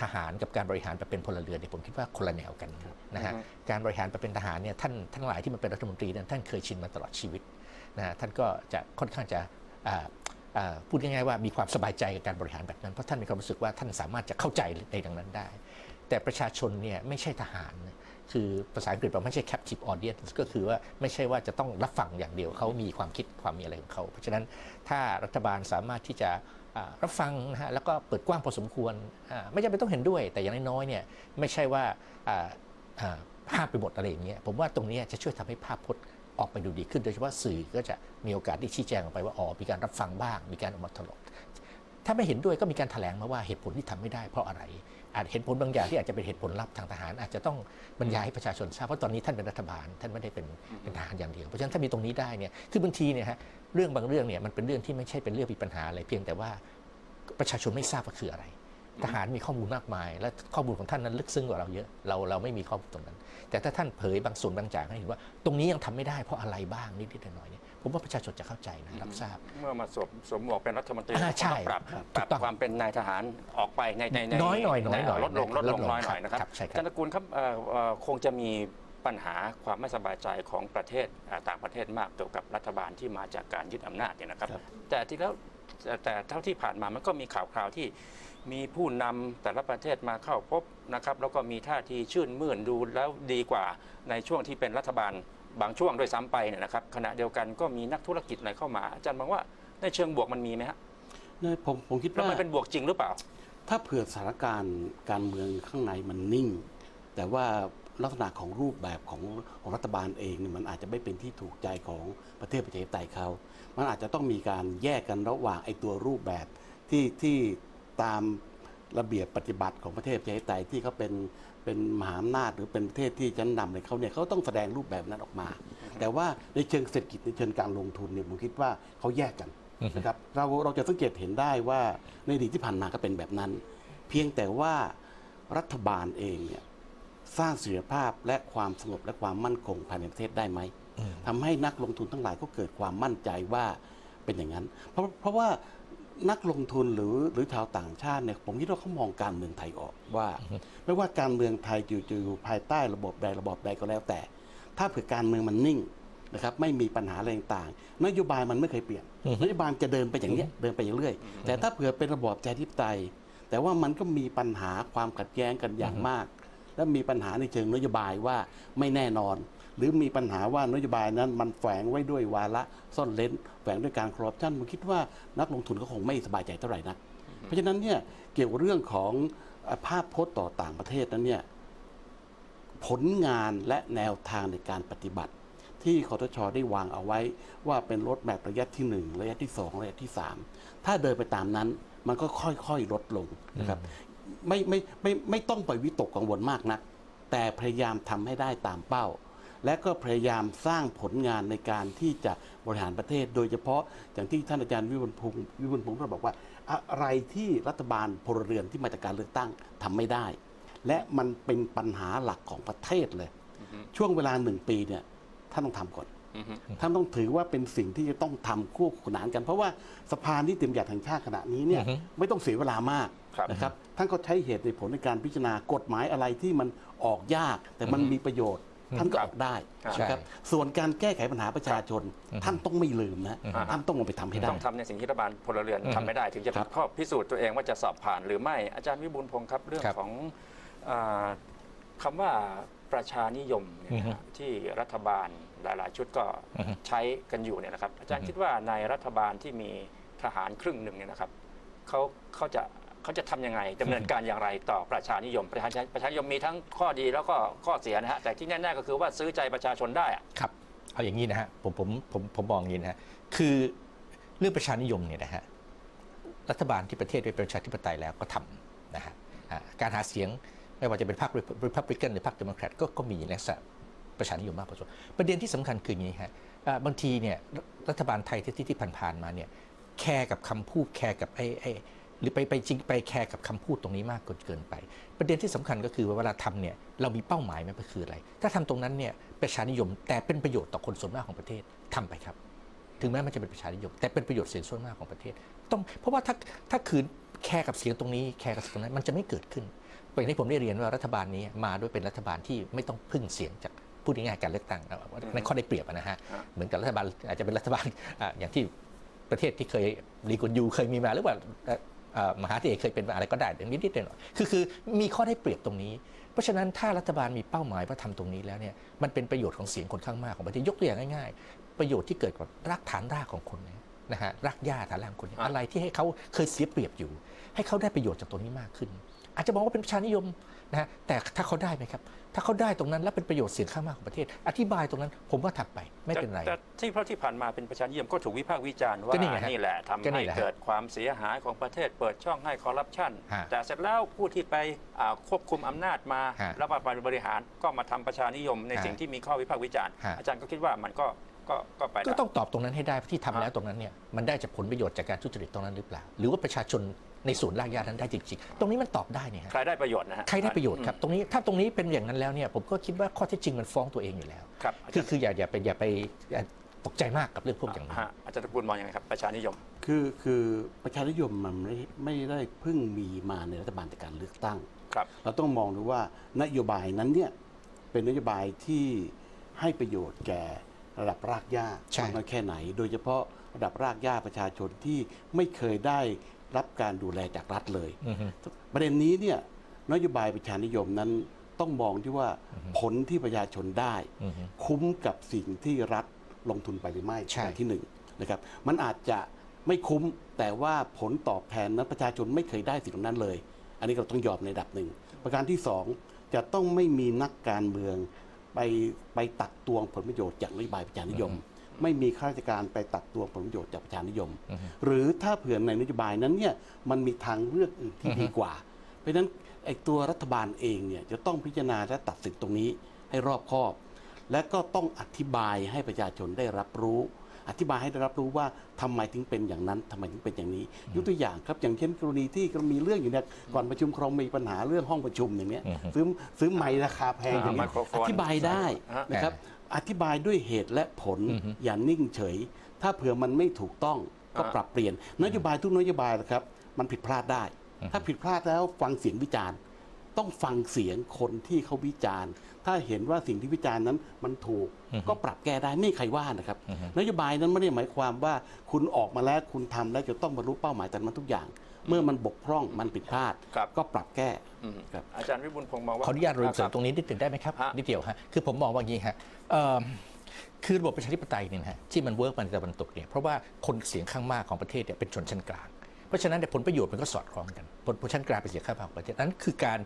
Speaker 3: ทหารกับการบริหารแบบเป็นพลเรือนเนี่ยผมคิดว่าคนละแนวกันนะฮะ
Speaker 1: อือฮึ
Speaker 3: การบริหารแบบเป็นทหารเนี่ยท่านทั้งหลายที่มาเป็นรัฐมนตรีเนี่ยท่านเคยชินมาตลอดชีวิตนะฮะท่านก็จะค่อนข้างจะอ่าอ่าพูดง่ายๆว่ามีความสบายใจกับการบริหารแบบนั้นเพราะท่านมีความรู้สึกว่าท่านสามารถจะเข้าใจในดังนั้นได้ แต่ประชาชนเนี่ยไม่ใช่ทหารนะ คือภาษาอังกฤษบอกไม่ใช่ captive audience ก็คือว่าไม่ใช่ว่าจะต้องรับฟังอย่างเดียวเขามีความคิดความมีอะไรของเขา เพราะฉะนั้นถ้ารัฐบาลสามารถที่จะรับฟังนะฮะแล้วก็เปิดกว้างพอสมควร ไม่จำเป็นต้องเห็นด้วย แต่อย่างน้อยๆเนี่ยไม่ใช่ว่าอ่าอ่าห้ามไปหมดอะไรอย่างเงี้ยผมว่าตรงนี้จะช่วยทำให้ภาพพจน์ออกไปดูดีขึ้น โดยเฉพาะสื่อก็จะมีโอกาสที่ชี้แจงออกไปว่าอ๋อมีการรับฟังบ้าง มีการออกมาถลก ถ้าไม่เห็นด้วยก็มีการแถลงมาว่าเหตุผลที่ทำไม่ได้เพราะอะไร อาจเห็นผลบางอย่างที่อาจจะเป็นเหตุผลลับทางทหาร อาจจะต้องบรรยายให้ประชาชนทราบเพราะตอนนี้ท่านเป็นรัฐบาล ท่านไม่ได้เป็นเป็นทหารอย่างเดียวเพราะฉะนั้นถ้ามีตรงนี้ได้เนี่ยคือบางทีเนี่ยฮะเรื่องบางเรื่องเนี่ยมันเป็นเรื่องที่ไม่ใช่เป็นเรื่องมีปัญหาอะไรเพียงแต่ว่าประชาชนไม่ทราบว่าคืออะไร ทหารมีข้อมูลมากมาย และข้อมูลของท่านนั้นลึกซึ้งกว่าเราเยอะเราเราไม่มีข้อมูลตรงนั้น แต่ถ้าท่านเผยบางส่วนบางอย่างให้เห็นว่า ตรงนี้ยังทำไม่ได้เพราะอะไรบ้างนิดๆหน่อยๆเนี่ย ผมว่าประชาชนจะเข้าใจนะรับทราบ
Speaker 1: เมื่อมาสวมสวมหมวกเป็นรัฐมนตรี
Speaker 3: อ่าใช่
Speaker 1: ก็ต้องปรับ
Speaker 3: ครับ
Speaker 1: ปรับ
Speaker 3: ถูกต้อง
Speaker 1: ความเป็นนายทหารออกไปในในใน
Speaker 3: น้อยหน่อยน้อยหน่อย
Speaker 1: ลดลงลดลง
Speaker 3: ลดลง
Speaker 1: น้อยหน่อย
Speaker 3: ครับ
Speaker 1: นะครับ
Speaker 3: ครับใช่ครับ
Speaker 1: อาจารย์ตระกูลครับเอ่อเอ่อคงจะมีปัญหาความไม่สบายใจของประเทศอ่าต่างประเทศมากเกี่ยวกับรัฐบาลที่มาจากการยึดอำนาจเนี่ยนะครับ
Speaker 2: ครับ
Speaker 1: แต่ที่แล้วแต่แต่เท่าที่ผ่านมามันก็มีข่าวคราวที่มีผู้นำแต่ละประเทศมาเข้าพบนะครับ แล้วก็มีท่าทีชื่นมื่นดูแล้วดีกว่าในช่วงที่เป็นรัฐบาล บางช่วงด้วยซ้ำไปเนี่ยนะครับขณะเดียวกันก็มีนักธุรกิจอะไรเข้ามาอาจารย์มองว่าในเชิงบวกมันมีไหมฮะ
Speaker 2: เนี่ยผมผมคิด
Speaker 1: แล้ว
Speaker 2: ว่า
Speaker 1: มันเป็นบวกจริงหรือเปล่า
Speaker 2: ถ้าเผื่อสถานการณ์การเมืองข้างในมันนิ่ง แต่ว่าลักษณะของรูปแบบของของรัฐบาลเองเนี่ยมันอาจจะไม่เป็นที่ถูกใจของประเทศประชาธิปไตยเขา มันอาจจะต้องมีการแยกกันระหว่างไอ้ตัวรูปแบบที่ที่ตามระเบียบปฏิบัติของประเทศประชาธิปไตยที่เขาเป็น เป็นมหาอำนาจหรือเป็นประเทศที่ชั้นนำในเขาเนี่ยเขาต้องแสดงรูปแบบนั้นออกมา แต่ว่าในเชิงเศรษฐกิจในเชิงการลงทุนเนี่ยผมคิดว่าเขาแยกกันนะครับเราเราจะสังเกตเห็นได้ว่าในอดีตที่ผ่านมาก็เป็นแบบนั้น เพียงแต่ว่ารัฐบาลเองเนี่ยสร้างเสถียรภาพและความสงบและความมั่นคงภายในประเทศได้ไหมทำให้นักลงทุนทั้งหลายก็เกิดความมั่นใจว่าเป็นอย่างนั้น เพราะเพราะว่า นักลงทุนหรือหรือชาวต่างชาติเนี่ยผมคิดว่าเขามองการเมืองไทยออกว่า ไม่ว่าการเมืองไทยจะอยู่อยู่ภายใต้ระบบใดระบบใดก็แล้วแต่ ถ้าเผื่อการเมืองมันนิ่งนะครับไม่มีปัญหาอะไรต่างๆนโยบายมันไม่เคยเปลี่ยนนโยบายจะเดินไปอย่างเนี้ยเดินไปเรื่อยๆแต่ถ้าเผื่อเป็นระบอบประชาธิปไตย แต่ว่ามันก็มีปัญหาความขัดแย้งกันอย่างมาก และมีปัญหาในเชิงนโยบายว่าไม่แน่นอน หรือมีปัญหาว่านโยบายนั้นมันแฝงไว้ด้วยวาระซ่อนเล้น แฝงด้วยการคอร์รัปชันผมคิดว่านักลงทุนก็คงไม่สบายใจเท่าไหร่นัก เพราะฉะนั้นเนี่ยเกี่ยวกับเรื่องของเอ่อภาพพจน์ต่อต่างประเทศนั้นเนี่ยผลงานและแนวทางในการปฏิบัติ ที่คอทชได้วางเอาไว้ ว่าเป็นรถแมพระยะที่ 1 ระยะที่ 2 ระยะที่ 3 ถ้าเดินไปตามนั้นมันก็ค่อยๆลดลงนะครับไม่ไม่ไม่ไม่ต้องไปวิตกกังวลมากนัก แต่พยายามทำให้ได้ตามเป้า และก็พยายามสร้างผลงานในการที่จะบริหารประเทศ โดยเฉพาะอย่างที่ท่านอาจารย์วิบุลพงศ์วิบุลพงศ์ท่านบอกว่า อะไรที่รัฐบาลพลเรือนที่มาจากการเลือกตั้งทำไม่ได้ และมันเป็นปัญหาหลักของประเทศเลย ช่วงเวลาหนึ่งปีเนี่ยท่านต้องทำก่อน
Speaker 1: อือฮึ
Speaker 2: ท่านต้องถือว่าเป็นสิ่งที่จะต้องทำคู่ขนานกัน เพราะว่าสภานิติบัญญัติแห่งชาติขณะนี้เนี่ย
Speaker 3: อือฮึ
Speaker 2: ไม่ต้องเสียเวลามาก
Speaker 1: ครับ
Speaker 2: นะครับท่านก็ใช้เหตุในผลในการพิจารณากฎหมายอะไรที่มันออกยาก แต่มันมีประโยชน์ ท่านก็ออกได้
Speaker 1: ครับ
Speaker 2: นะครับส่วนการแก้ไขปัญหาประชาชน ท่านต้องไม่ลืมนะ
Speaker 1: อืม
Speaker 2: ท่านต้องเอาไปทำให้ได้
Speaker 1: ต้องทำในสิ่งที่รัฐบาลพลเรือน
Speaker 3: อืม
Speaker 1: ทำไม่ได้ ถึงจะ
Speaker 2: ครับ
Speaker 1: ข้อพิสูจน์ตัวเองว่าจะสอบผ่านหรือไม่อาจารย์วิบูลย์พงศ์ครับเรื่อง
Speaker 3: ครับ
Speaker 1: ของอาคำว่าประชานิยมเนี่ยนะ
Speaker 3: อือฮึ
Speaker 1: ฮะที่รัฐบาลหลาย ๆ ชุดก็
Speaker 3: อือฮึ
Speaker 1: ใช้กันอยู่เนี่ยนะครับ อาจารย์
Speaker 3: อือฮึ
Speaker 1: คิดว่าในรัฐบาลที่มีทหารครึ่งหนึ่งเนี่ยนะครับเขาเขาจะ เขาจะทำยังไงดำเนินการอย่างไรต่อประชานิยม ประชาประชานิยมมีทั้งข้อดีแล้วก็ข้อเสียนะฮะแต่ที่แน่ๆก็คือว่าซื้อใจประชาชนได้อะ
Speaker 3: ครับ เอาอย่างนี้นะฮะผมผมผมผมมองอย่างนี้นะฮะคือเรื่องประชานิยมเนี่ยนะฮะรัฐบาลที่ประเทศเป็นประชาธิปไตยแล้วก็ทำนะฮะอ่าการหาเสียงไม่ว่าจะเป็นพรรคริพับลิกันหรือพรรคเดโมแครตก็ก็มีลักษณะประชานิยมมากพอสมควรประเด็นที่สำคัญคืออย่างนี้ฮะอ่าบางทีเนี่ยรัรัฐบาลไทยที่ที่ที่ผ่านๆมาเนี่ยแคร์กับคำพูดแคร์กับไอ้ไอ้ห รือไปไปจริงไปแคร์กับคำพูดตรงนี้มากเกินไป ประเด็นที่สำคัญก็คือเวลาทำเนี่ยเรามีเป้าหมายไหมมันคืออะไร ถ้าทำตรงนั้นเนี่ยประชานิยม แต่เป็นประโยชน์ต่อคนส่วนมากของประเทศทำไปครับ ถึงแม้มันจะเป็นประชานิยม แต่เป็นประโยชน์เสียงส่วนมากของประเทศ ต้องเพราะว่าถ้าถ้าคืนแคร์กับเสียงตรงนี้แคร์กับสียงตรงนั้นมันจะไม่เกิดขึ้นอย่างที่ผมได้เรียนว่ารัฐบาลนี้มาด้วยเป็นรัฐบาลที่ไม่ต้องพึ่งเสียงจากพูดง่ายๆการเลือกตั้งในข้อได้เปรียบนะฮะเหมือนกับรัฐบาลอาจจะเป็นรัฐบาลอะอย่างที่ประเทศที่เคยรีกุนยูเคยมีมาหรือว่า มหาเถรเคยเป็นอะไรก็ได้อย่างนิดๆหน่อยๆคือคือมีข้อได้เปรียบตรงนี้ เพราะฉะนั้นถ้ารัฐบาลมีเป้าหมายว่าทำตรงนี้แล้วเนี่ยมันเป็นประโยชน์ของเสียงคนข้างมากของประเทศยกตัวอย่างง่ายๆ ประโยชน์ที่เกิดกับรากฐานรากของคนเนี่ยนะฮะรากหญ้าฐานรากของคน
Speaker 1: อะ
Speaker 3: อะไรที่ให้เขาเคยเสียเปรียบอยู่ ให้เขาได้ประโยชน์จากตรงนี้มากขึ้น อาจจะมองว่าเป็นประชานิยม นะฮะแต่ถ้าเขาได้ไหมครับ ถ้าเขาได้ตรงนั้นแล้วเป็นประโยชน์เสียงข้างมากของประเทศ อธิบายตรงนั้นผมว่าถักไปไม่เป็นไร
Speaker 1: แต่แต่ที่เพราะที่ผ่านมาเป็นประชานิยมก็ถูกวิพากษ์วิจารณ์ว่า
Speaker 3: ก็นี่ไงฮะ
Speaker 1: นี่แหละทำ
Speaker 3: ก็นี่
Speaker 1: ให้
Speaker 3: แหละฮะ
Speaker 1: เกิดความเสียหายของประเทศเปิดช่องให้คอร์รัปชัน
Speaker 3: ฮะ
Speaker 1: แต่เสร็จแล้วผู้ที่ไปอ่าควบคุมอำนาจมา
Speaker 3: ฮะ
Speaker 1: แล้วมาบริหารก็มาทำประชานิยมใน
Speaker 3: ฮะ
Speaker 1: สิ่งที่มีข้อวิพากษ์วิจารณ์
Speaker 3: ฮะ
Speaker 1: อาจารย์ก็คิดว่ามันก็ ก็ก็ไป
Speaker 3: ก็
Speaker 1: ได้
Speaker 3: ต้องตอบตรงนั้นให้ได้ที่ทำ
Speaker 1: ฮะ
Speaker 3: แล้วตรงนั้นเนี่ยมันได้จากผลประโยชน์จากการทุจริตตรงนั้นหรือเปล่า หรือว่าประชาชนในส่วนรากหญ้านั้นได้จริงๆ ตรงนี้มันตอบได้เนี่ยฮะ
Speaker 1: ใครได้ประโยชน์นะฮะ
Speaker 3: ใครได้ประโยชน์ครับตรงนี้ถ้าตรงนี้เป็นอย่างนั้นแล้วเนี่ยผมก็คิดว่าข้อเท็จจริงมันฟ้องตัวเองอยู่แล้ว
Speaker 1: ครับอา
Speaker 3: คื
Speaker 1: จา
Speaker 3: อ
Speaker 1: รย์
Speaker 3: คืออย่าอย่าไปอย่าไปอย่าตกใจมากกับเรื่องพวกอย่างนี้
Speaker 1: ฮะอาจารย์ตระกูลมองยังไงครับประชานิยม
Speaker 2: คือคือประชานิยมมันไม่ไม่ได้เพิ่งมีมาในรัฐบาลจากการเลือกตั้ง
Speaker 1: ครับ
Speaker 2: เราต้องมองดูว่านโยบายนั้นเนี่ยเป็นนโยบายที่ให้ประโยชน์แก่ ระดับรากหญ้า
Speaker 3: ใช่
Speaker 2: มากน้อยแค่ไหน โดยเฉพาะระดับรากหญ้าประชาชนที่ไม่เคยได้รับการดูแลจากรัฐเลย
Speaker 3: อือฮึ
Speaker 2: ประเด็นนี้เนี่ยนโยบายประชานิยมนั้นต้องมองที่ว่าผลที่ประชาชนได้
Speaker 3: อือฮึ
Speaker 2: คุ้มกับสิ่งที่รัฐลงทุนไปหรือไม่
Speaker 3: ใช่
Speaker 2: อย่างที่หนึ่งนะครับมันอาจจะไม่คุ้มแต่ว่าผลตอบแทนนั้นประชาชนไม่เคยได้สิ่งเหล่านั้นเลย อันนี้เราต้องยอมในระดับหนึ่งประการที่สองจะต้องไม่มีนักการเมือง ไปไปตักตวงผลประโยชน์จากนโยบายประชานิยม ไม่มีข้าราชการไปตักตวงผลประโยชน์จากประชานิยม
Speaker 3: อือฮึ
Speaker 2: หรือถ้าเผื่อในนโยบายนั้นเนี่ยมันมีทางเลือกอื่นที่
Speaker 3: อือฮึ
Speaker 2: ดีกว่า เพราะฉะนั้นไอ้ตัวรัฐบาลเองเนี่ยจะต้องพิจารณาและตัดสินตรงนี้ให้รอบคอบ และก็ต้องอธิบายให้ประชาชนได้รับรู้ อธิบายให้ได้รับรู้ว่าทำไมถึงเป็นอย่างนั้นทำไมถึงเป็นอย่างนี้ยกตัวอย่างครับอย่างเช่นกรณีที่มีเรื่องอยู่เนี่ยก่อนประชุมครมมีปัญหาเรื่องห้องประชุมอย่างเนี้ย
Speaker 3: อือฮึ
Speaker 2: ซื้อซื้อไม้ราคาแพงอย่าง
Speaker 1: ไม
Speaker 2: นี้ย
Speaker 1: โครโฟน
Speaker 2: อธิบายได้นะครับอธิบายด้วยเหตุและผล
Speaker 3: อือฮึ
Speaker 2: อย่านิ่งเฉย ถ้าเผื่อมันไม่ถูกต้องก็
Speaker 1: อ่า
Speaker 2: ปรับเปลี่ยนนโยบายทุกนโยบายนะครับ มันผิดพลาดได้ ถ้าผิดพลาดแล้วฟังเสียงวิจารณ์ ต้องฟังเสียงคนที่เขาวิจารณ์ ถ้าเห็นว่าสิ่งที่วิจารณ์นั้นมันถูก
Speaker 3: อือฮึ
Speaker 2: ก็ปรับแก้ได้ไม่มีใครว่านะครับ
Speaker 3: อือฮึ
Speaker 2: นโยบายนั้นไม่ได้หมายความว่าคุณออกมาแล้วคุณทำแล้วจะต้องบรรลุเป้าหมายแต่มันทุกอย่าง เมื่อมันบกพร่องมันผิดพลาด
Speaker 1: ครับ
Speaker 2: ก็ปรับแก้
Speaker 1: อืม
Speaker 2: ครับ
Speaker 1: อาจารย์วิบูลย์พงศ์มองว่า
Speaker 3: ขออนุญาตเรียนเสริม
Speaker 1: คบ
Speaker 3: ตรงนี้นิดหนึ่งได้ไหมครับ
Speaker 1: ฮะ
Speaker 3: นิดเดียวฮะคือผมมองว่าอย่างนี้ฮะเอิ่มคือระบบประชาธิปไตยเนี่ยนะฮะที่มันเวิร์กมาในตะวันตกเนี่ยเพราะว่าคนเสียงข้างมากของประเทศเนี่ยเป็นชนชั้นกลาง เพราะฉะนั้นเนี่ยผลประโยชน์มันก็สอดคล้องกันผลชนชั้นกลางเป็นเสียงข้างมากของประเทศนั้นคือการ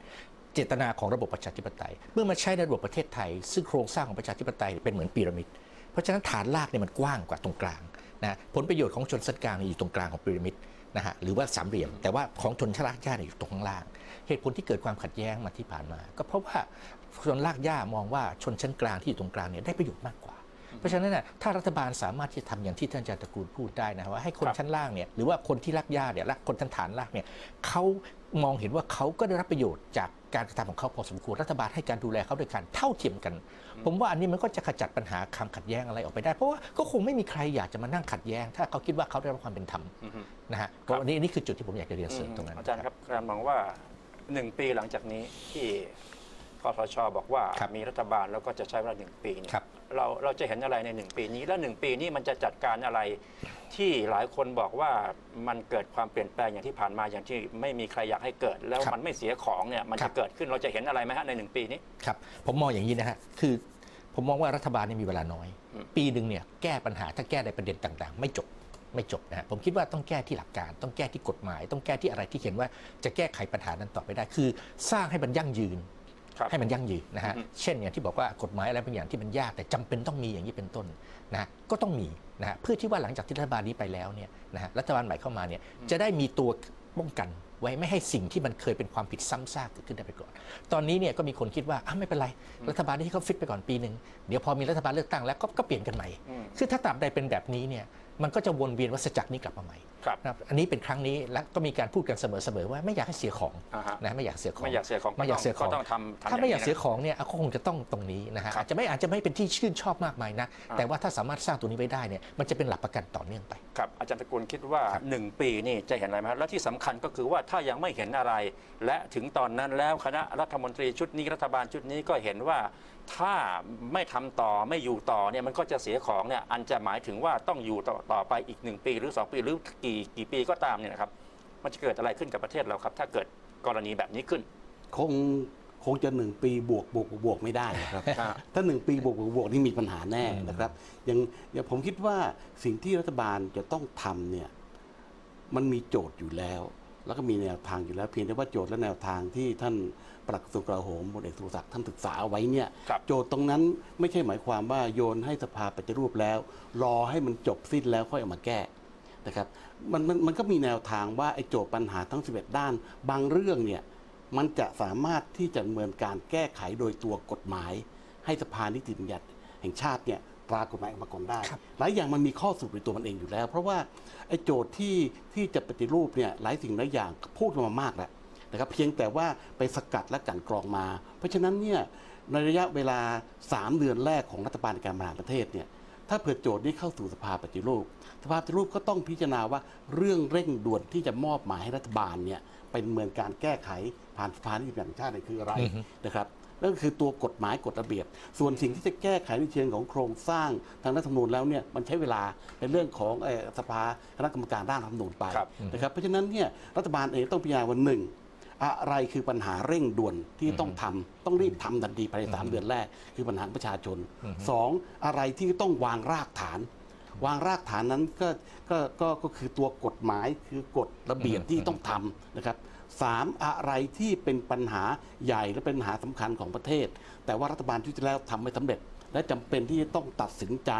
Speaker 3: เจตนาของระบบประชาธิปไตย เมื่อมาใช้ในระบบประเทศไทย ซึ่งโครงสร้างของประชาธิปไตยเป็นเหมือนพีระมิด เพราะฉะนั้นฐานรากเนี่ยมันกว้างกว่าตรงกลางนะผลประโยชน์ของชนชั้นกลางนี่อยู่ตรงกลางของพีระมิดนะฮะหรือว่าสามเหลี่ยม แต่ว่าของชนชั้นรากหญ้าอยู่ตรงข้างล่าง เหตุผลที่เกิดความขัดแย้งมาที่ผ่านมา ก็เพราะว่าชนรากหญ้ามองว่าชนชั้นกลางที่อยู่ตรงกลางเนี่ยได้ประโยชน์มากกว่าเพราะฉะนั้นนะถ้ารัฐบาลสามารถที่จะทำอย่างที่ท่านอาจารย์ตระกูลพูดได้นะว่าให้คน
Speaker 1: ค
Speaker 3: ชั้นล่างเนี่ยหรือว่าคนที่รักญาติเนี่ยและคนชั้นฐานล่างเนี่ยเขามองเห็นว่าเขาก็ได้รับประโยชน์จาก การกระทำของเขาพอสมควรรัฐบาลให้การดูแลเขาโดยการเท่าเทียมกัน ผมว่าอันนี้มันก็จะขจัดปัญหาความขัดแย้งอะไรออกไปได้ เพราะว่าก็คงไม่มีใครอยากจะมานั่งขัดแย้ง ถ้าเขาคิดว่าเขาได้รับความเป็นธรรม
Speaker 1: อือฮึ
Speaker 3: นะฮะ
Speaker 1: ครับ
Speaker 3: อันนี้อันนี้คือจุดที่ผมอยากจะเรียนเสริมตรงนั้น
Speaker 1: อาจารย์ครับการมองว่าหนึ่งปีหลังจากนี้ที่คอสชบอกว่า
Speaker 3: ครับ
Speaker 1: มีรัฐบาลแล้วก็จะใช้เวลาหนึ่งปีเนี่ย
Speaker 3: ครับ
Speaker 1: เราเราจะเห็นอะไรในหนึ่งปีนี้ และหนึ่งปีนี้มันจะจัดการอะไร ที่หลายคนบอกว่ามันเกิดความเปลี่ยนแปลงอย่างที่ผ่านมาอย่างที่ไม่มีใครอยากให้เกิด แล้ว
Speaker 3: ครับ
Speaker 1: มันไม่เสียของเนี่ยมัน
Speaker 3: ครั
Speaker 1: จะ
Speaker 3: บ
Speaker 1: เกิดขึ้นเราจะเห็นอะไรไหมฮะในหนึ่งปีนี้
Speaker 3: ครับผมมองอย่างนี้นะฮะคือ ผมมองว่ารัฐบาลเนี่ยมีเวลาน้อย
Speaker 1: อืม
Speaker 3: ปีหนึ่งเนี่ยแก้ปัญหาถ้าแก้ในประเด็นต่าง ๆ ไม่จบไม่จบนะฮะผมคิดว่าต้องแก้ที่หลักการ ต้องแก้ที่กฎหมาย ต้องแก้ที่อะไรที่เห็นว่าจะแก้ไขปัญหานั้นต่อไปได้ คือ สร้างให้มันยั่งยืน
Speaker 1: ครับ
Speaker 3: ให้มันยั่งยืนนะฮะ
Speaker 1: อือฮึ
Speaker 3: เช่นอย่างที่บอกว่ากฎหมายอะไรบางอย่างที่มันยากแต่จำเป็นต้องมีอย่างนี้เป็นต้นนะฮะก็ต้องมีนะฮะเพื่อที่ว่าหลังจากที่รัฐบาลนี้ไปแล้วเนี่ยนะฮะรัฐบาลใหม่เข้ามาเนี่ยจะได้มีตัวป้องกันไว้ไม่ให้สิ่งที่มันเคยเป็นความผิดซ้ำซากเกิดขึ้นได้ไปก่อน ตอนนี้เนี่ยก็มีคนคิดว่าอ้าวไม่เป็นไร รัฐบาลที่เขาฟิตไปก่อนปีหนึ่งเดี๋ยวพอมีรัฐบาลเลือกตั้งแล้วก็ก็เปลี่ยนกันใหม่
Speaker 1: อืม
Speaker 3: คือถ้าตราบใดเป็นแบบนี้เนี่ย มันก็จะวนเวียนวัฏจักรนี้กลับมาใหม่
Speaker 1: ครับ
Speaker 3: นะครับอันนี้เป็นครั้งนี้และก็มีการพูดกันเสมอๆว่าไม่อยากให้เสียของ
Speaker 1: อ่าฮะ
Speaker 3: นะไม่อยากเสียของ
Speaker 1: ไม่อยากเสียของ
Speaker 3: ไม่อยากเสียของ
Speaker 1: ก็ต้องทำทำ
Speaker 3: ถ้าไม่อยาก
Speaker 1: งนี้นะ
Speaker 3: เสียของเนี่ยก็คงจะต้องตรงนี้นะฮะ
Speaker 1: ครับ
Speaker 3: อาจจะไม่อาจจะไม่เป็นที่ชื่นชอบมากมายนะ
Speaker 1: อ่า
Speaker 3: แต่ว่าถ้าสามารถสร้างตัวนี้ไว้ได้เนี่ยมันจะเป็นหลักประกันต่อเนื่องไป
Speaker 1: ครับอาจารย์ตระกูลคิดว่า 1 ปีนี่จะเห็นอะไรไหมครับและที่สำคัญก็คือว่าถ้ายังไม่เห็นอะไร และถึงตอนนั้นแล้วคณะรัฐมนตรีชุดนี้รัฐบาลชุดนี้ก็เห็นว่า ถ้าไม่ทำต่อไม่อยู่ต่อเนี่ยมันก็จะเสียของเนี่ยอันจะหมายถึงว่าต้องอยู่ต่อต่อไปอีก 1 ปีหรือ 2 ปีหรือกี่กี่ปีก็ตามเนี่ยนะครับ มันจะเกิดอะไรขึ้นกับประเทศเราครับ ถ้าเกิดกรณีแบบนี้ขึ้น
Speaker 2: คงคงจะหนึ่งปีบวกบวกบวกบวกไม่ได้นะครับ
Speaker 1: ครับ
Speaker 2: ถ้าหนึ่งปีบวกบวกบวกนี่มีปัญหาแน่นะครับอย่างอย่างผมคิดว่าสิ่งที่รัฐบาลจะต้องทำเนี่ยมันมีโจทย์อยู่แล้ว แล้วก็มีแนวทางอยู่แล้ว เพียงแต่ว่าโจทย์และแนวทางที่ท่าน ปลัดกระทรวงกลาโหมพลเอกสุรศักดิ์ท่านศึกษาเอาไว้เนี่ย
Speaker 1: ครับ
Speaker 2: โจทย์ตรงนั้นไม่ใช่หมายความว่าโยนให้สภาปฏิรูปแล้ว รอให้มันจบสิ้นแล้วค่อยเอามาแก้นะครับมันมันมันก็มีแนวทางว่าไอ้โจทย์ปัญหาทั้ง 11 ด้าน บางเรื่องเนี่ยมันจะสามารถที่จะดำเนินการแก้ไขโดยตัวกฎหมาย ให้สภานิติบัญญัติแห่งชาติเนี่ยตรากฎหมายออกมาก่อนได้
Speaker 3: ครับ
Speaker 2: หลายอย่างมันมีข้อสรุปในตัวมันเองอยู่แล้ว เพราะว่าไอ้โจทย์ที่ที่จะปฏิรูปเนี่ยหลายสิ่งหลายอย่างพูดกันมามากแล้ว นะครับเพียงแต่ว่าไปสกัดและกลันกรองมา เพราะฉะนั้นเนี่ยในระยะเวลา 3 เดือนแรกของรัฐบาลในการบริหารประเทศเนี่ยถ้าเผื่อโจทย์นี้เข้าสู่สภาปฏิรูป สภาปฏิรูปก็ต้องพิจารณาว่าเรื่องเร่งด่วนที่จะมอบหมายให้รัฐบาลเนี่ยเป็นเมือนการแก้ไขผ่านสภานิติบัญญัติแห่งชาติเนี่ยคืออะไร
Speaker 3: อือฮึ
Speaker 2: นะครับนั่นก็คือตัวกฎหมายกฎระเบียบ ส่วนสิ่งที่จะแก้ไขในเชิงของโครงสร้างทางรัฐธรรมนูญแล้วเนี่ยมันใช้เวลาเป็นเรื่องของเอ่อสภาคณะกรรมการร่างรัฐธรรมนูญไป
Speaker 1: ครับ
Speaker 2: นะครับเพราะฉะนั้นเนี่ยรัฐบาลเองต้องพิจารณาวันหนึ่ง อะไรคือปัญหาเร่งด่วนที่ต้องทำต้องรีบทำทันทีภายในสามเดือนแรก คือปัญหาของประชาชนสองอะไรที่ต้องวางรากฐาน วางรากฐานนั้นก็ก็ก็ก็คือตัวกฎหมายคือกฎระเบียบที่ต้องทำนะครับสามอะไรที่เป็นปัญหาใหญ่และเป็นปัญหาสำคัญของประเทศ แต่ว่ารัฐบาลชุดที่แล้วทำไม่สำเร็จ และจำเป็นที่จะต้องตัดสินใจ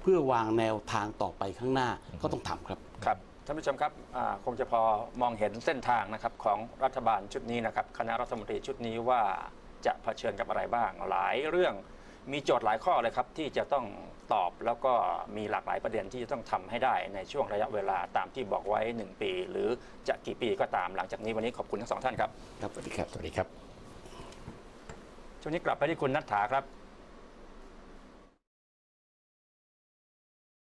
Speaker 2: เพื่อวางแนวทางต่อไปข้างหน้าก็ต้องทำครับ
Speaker 1: ครับ ท่านผู้ชมครับอ่าคงจะพอมองเห็นเส้นทางนะครับของรัฐบาลชุดนี้นะครับคณะรัฐมนตรีชุดนี้ว่าจะเผชิญกับอะไรบ้าง หลายเรื่องมีโจทย์หลายข้อเลยครับที่จะต้องตอบแล้วก็มีหลากหลายประเด็นที่จะต้องทำให้ได้ในช่วงระยะเวลาตามที่บอกไว้ 1 ปี หรือจะกี่ปีก็ตามหลังจากนี้วันนี้ขอบคุณทั้งสองท่านครับ
Speaker 2: ครับสวัสดีครับ
Speaker 3: สวัสดีครับ
Speaker 1: ช่วงนี้กลับไปที่คุณนัทถาครับ